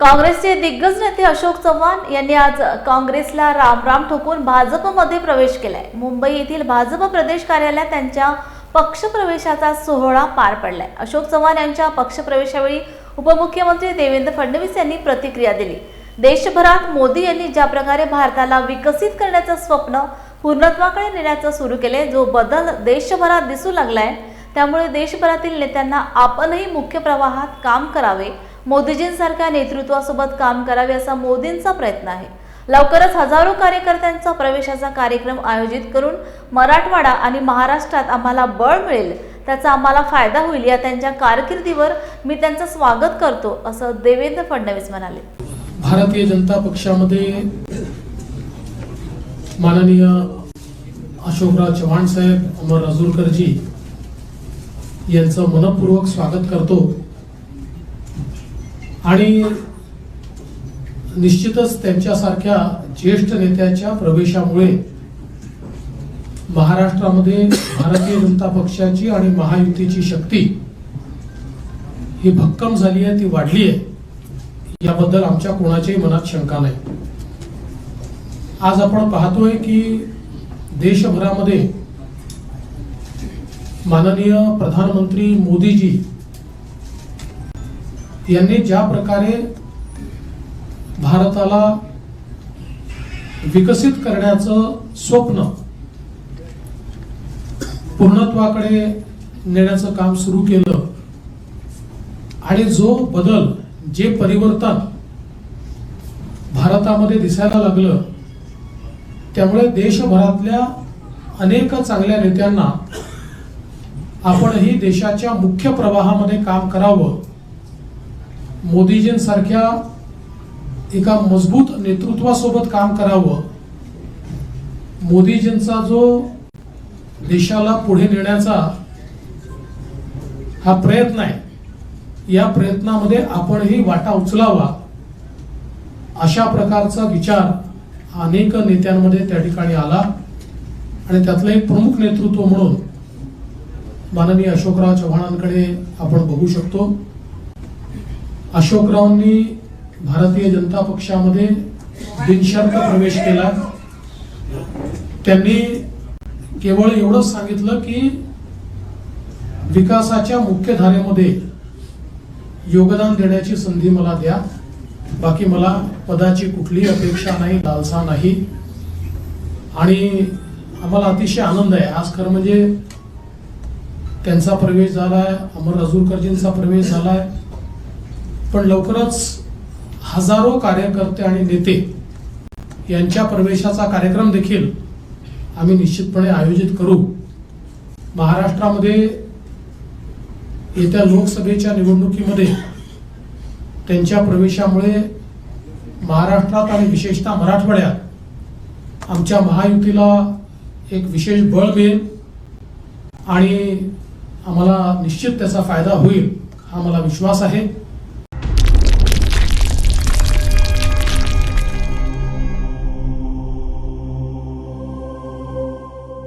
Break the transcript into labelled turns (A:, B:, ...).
A: काँग्रेसचे दिग्गज नेते अशोक चव्हाण यांनी आज काँग्रेसला रामराम ठोकून भाजपमध्ये प्रवेश केलाय. मुंबई येथील भाजप प्रदेश कार्यालयात त्यांच्या पक्षप्रवेशाचा सोहळा पार पडलाय. अशोक चव्हाण यांच्या पक्षप्रवेशावेळी उपमुख्यमंत्री देवेंद्र फडणवीस यांनी प्रतिक्रिया दिली. देशभरात मोदी यांनी ज्या प्रकारे भारताला विकसित करण्याचं स्वप्न पूर्णत्वाकडे नेण्याचं सुरू केले जो बदल देशभरात दिसू लागलाय त्यामुळे देशभरातील नेत्यांना आपणही मुख्य प्रवाहात काम करावे मोदीजींसारख्या नेतृत्वासोबत काम करावे असा मोदींचा प्रयत्न आहे. लवकरच हजारो कार्यकर्त्यांचा प्रवेशाचा कार्यक्रम आयोजित करून मराठवाडा आणि महाराष्ट्रात आम्हाला बळ मिळेल त्याचा आम्हाला फायदा होईल या त्यांच्या कारकिर्दीवर मी त्यांचं स्वागत करतो असं देवेंद्र फडणवीस म्हणाले.
B: भारतीय जनता पक्षामध्ये माननीय अशोकराव चव्हाण साहेब अमर राजूरकरजी यांचं मनपूर्वक स्वागत करतो. आणि निश्चितच त्यांच्यासारख्या ज्येष्ठ नेत्याच्या प्रवेशामुळे महाराष्ट्रामध्ये भारतीय जनता पक्षाची आणि महायुतीची शक्ती ही भक्कम झाली आहे ती वाढली आहे. याबद्दल आमच्या कोणाच्याही मनात शंका नाही. आज आपण पाहतोय की देशभरामध्ये माननीय प्रधानमंत्री मोदीजी यांनी ज्या प्रकारे भारताला विकसित करण्याचं स्वप्न पूर्णत्वाकडे नेण्याचं काम सुरू केलं आणि जो बदल जे परिवर्तन भारतामध्ये दिसायला लागलं त्यामुळे देशभरातल्या अनेक चांगल्या नेत्यांना आपणही देशाच्या मुख्य प्रवाहामध्ये काम करावं. मोदीजींसारख्या एका मजबूत नेतृत्वासोबत काम करावं मोदीजींचा जो देशाला पुढे नेण्याचा हा प्रयत्न आहे या प्रयत्नामध्ये आपणही वाटा उचलावा अशा प्रकारचा विचार अनेक नेत्यांमध्ये त्या ठिकाणी आला. आणि त्यातलं एक प्रमुख नेतृत्व म्हणून माननीय अशोकराव चव्हाणांकडे आपण बघू शकतो. अशोकरावांनी भारतीय जनता पक्षामध्ये बिनशर्त प्रवेश केला. त्यांनी केवळ एवढंच सांगितलं की विकासाच्या मुख्य धारेमध्ये योगदान देण्याची संधी मला द्या. बाकी मला पदाची कुठलीही अपेक्षा नाही लालसा नाही. आणि आम्हाला अतिशय आनंद आहे. आज खरं म्हणजे त्यांचा प्रवेश झालाय अमर राजूरकरजींचा प्रवेश झालाय. पण लवकरच हजारो कार्यकर्ते आणि नेते यांच्या प्रवेशाचा कार्यक्रम देखील आम्ही निश्चितपणे आयोजित करू. महाराष्ट्रामध्ये येत्या लोकसभेच्या निवडणुकीमध्ये त्यांच्या प्रवेशामुळे महाराष्ट्रात आणि विशेषतः मराठवाड्यात आमच्या महायुतीला एक विशेष बळ मिळेल आणि आम्हाला निश्चित त्याचा फायदा होईल हा मला विश्वास आहे.